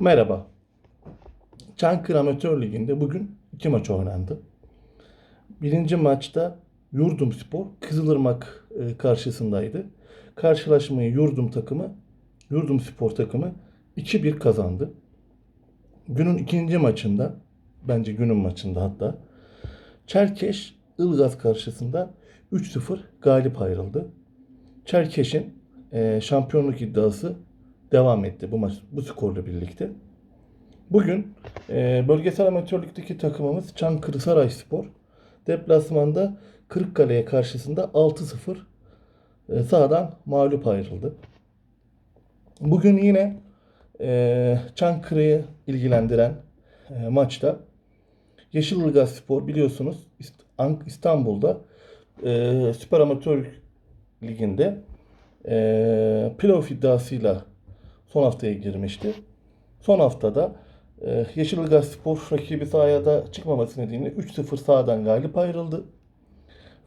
Merhaba. Çankırı Amatör Ligi'nde bugün iki maç oynandı. Birinci maçta Yurdum Spor Kızılırmak e, karşısındaydı. Karşılaşmayı Yurdum takımı, Yurdum Spor takımı 2-1 kazandı. Günün ikinci maçında, bence günün maçında hatta, Çerkeş Ilgaz karşısında 3-0 galip ayrıldı. Çerkeş'in e, şampiyonluk iddiası devam etti bu maç bu skorla birlikte. Bugün e, bölgesel amatörlükteki takımımız Çankırı Sarayspor deplasmanda Kırıkkale'ye karşısında 6-0 e, sahadan mağlup ayrıldı. Bugün yine e, Çankırı'yı ilgilendiren e, maçta Yeşil Ilgaz Spor biliyorsunuz İstanbul'da e, Süper Amatör Ligi'nde e, playoff iddiasıyla son haftaya girmişti. Son haftada e, Yeşil Ilgaz Spor rakibi sahaya çıkmaması nedeniyle 3-0 sahadan galip ayrıldı.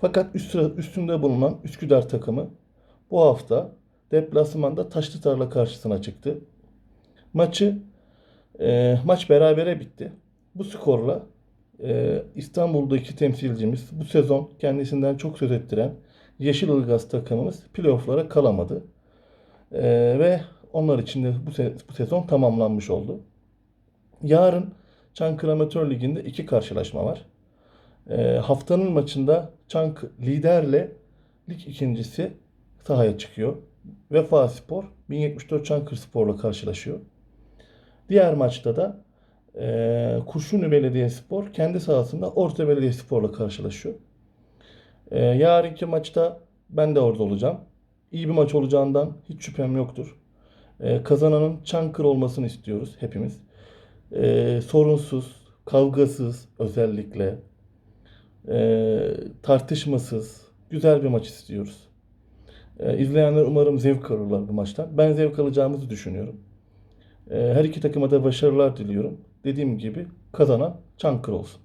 Fakat üst üstünde bulunan Üsküdar takımı bu hafta deplasmanda Taşlı Tarla karşısına çıktı. Maçı e, maç berabere bitti. Bu skorla e, İstanbul'daki temsilcimiz bu sezon kendisinden çok söz ettiren Yeşil Ilgaz takımımız playofflara kalamadı. E, ve onlar için de bu, se- bu sezon tamamlanmış oldu. Yarın Çankırı Amatör Ligi'nde iki karşılaşma var. E, haftanın maçında Çank liderle lig ikincisi sahaya çıkıyor. Vefa Spor 1074 Çankırı Spor'la karşılaşıyor. Diğer maçta da e, Kurşunlu Belediyespor kendi sahasında Orta Belediyespor'la karşılaşıyor. E, yarınki maçta ben de orada olacağım. İyi bir maç olacağından hiç şüphem yoktur. E, kazananın Çankırı olmasını istiyoruz hepimiz. E, sorunsuz, kavgasız özellikle, e, tartışmasız, güzel bir maç istiyoruz. E, izleyenler umarım zevk alırlar bu maçtan. Ben zevk alacağımızı düşünüyorum. E, her iki takıma da başarılar diliyorum. Dediğim gibi kazanan Çankırı olsun.